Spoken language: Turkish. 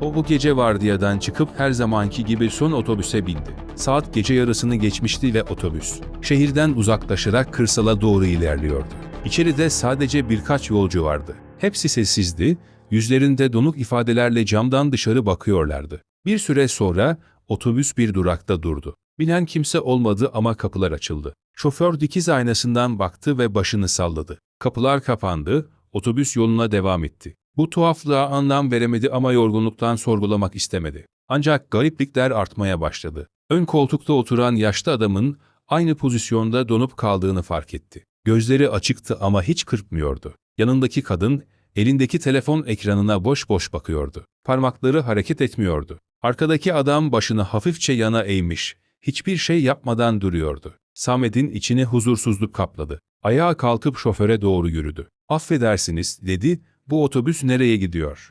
O bu gece vardiyadan çıkıp her zamanki gibi son otobüse bindi. Saat gece yarısını geçmişti ve otobüs şehirden uzaklaşarak kırsala doğru ilerliyordu. İçeride sadece birkaç yolcu vardı. Hepsi sessizdi, yüzlerinde donuk ifadelerle camdan dışarı bakıyorlardı. Bir süre sonra otobüs bir durakta durdu. Binen kimse olmadı ama kapılar açıldı. Şoför dikiz aynasından baktı ve başını salladı. Kapılar kapandı, otobüs yoluna devam etti. Bu tuhaflığa anlam veremedi ama yorgunluktan sorgulamak istemedi. Ancak gariplikler artmaya başladı. Ön koltukta oturan yaşlı adamın aynı pozisyonda donup kaldığını fark etti. Gözleri açıktı ama hiç kırpmıyordu. Yanındaki kadın elindeki telefon ekranına boş boş bakıyordu. Parmakları hareket etmiyordu. Arkadaki adam başını hafifçe yana eğmiş, hiçbir şey yapmadan duruyordu. Samet'in içini huzursuzluk kapladı. Ayağa kalkıp şoföre doğru yürüdü. Affedersiniz, dedi, bu otobüs nereye gidiyor?